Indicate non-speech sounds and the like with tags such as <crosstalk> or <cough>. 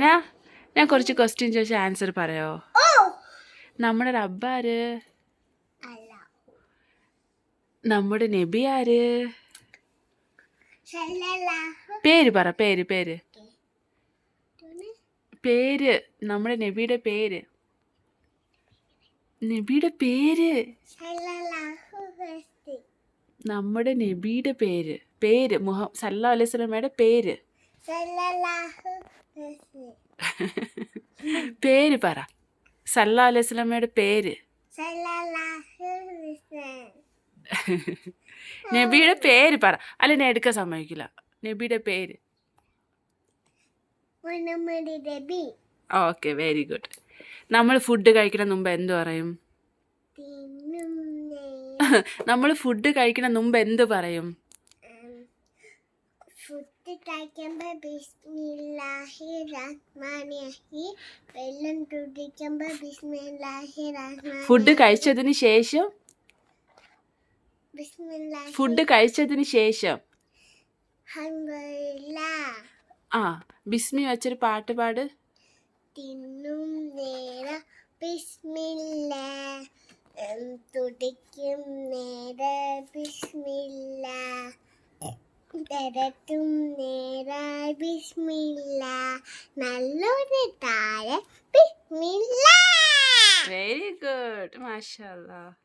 ഞാൻ ഞാൻ കുറച്ച് ക്വസ്റ്റ്യൻ ചോദിച്ച ആൻസർ പറയോ? നമ്മുടെ റബ്ബ് ആര്? നമ്മുടെ നബി ആര്? പേര് പറ പേര് പേര്. പേര് നമ്മുടെ നബിയുടെ പേര്. നബിയുടെ പേര്? നമ്മുടെ നബിയുടെ പേര് പേര്. മുഹ സല്ലാ അലൈഹി സ്വലമയുടെ പേര്. <laughs> പേര് പറ. സല്ലാ അലൈഹി സ്വലമയുടെ പേര്. <laughs> നബിയുടെ പേര് പറ. അല്ല ഞാൻ എടുക്കാൻ സമ്മതിക്കില്ല. നബിയുടെ പേര്. Okay very good. നമ്മൾ ഫുഡ് കഴിക്കണ മുമ്പ് എന്ത് പറയും? <laughs> നമ്മൾ ഫുഡ് കഴിക്കണ മുമ്പ് എന്ത് പറയും? ഫുഡ് കഴിക്കുമ്പോൾ ബിസ്മില്ലാഹി റഹ്മാനി റഹീം വെള്ളം കുടിക്കുമ്പോൾ ബിസ്മില്ലാഹി റഹ്മാനി ഫുഡ് കഴിച്ചതിന് ശേഷം? ബിസ്മില്ലാഹി ഫുഡ് കഴിച്ചതിന് ശേഷം? ഹംദുലില്ലാ ആ ബിസ്മി വെച്ചൊരു പാട്ട് പാട്. തിന്നും നേരം ബിസ്മില്ല. തുടിക്കും നേരം ബിസ്മില്ല. തിരത്തും നേരം ബിസ്മില്ല. നല്ലൊരു താഴെ ബിസ്മില്ല. വെരി ഗുഡ് മാഷാ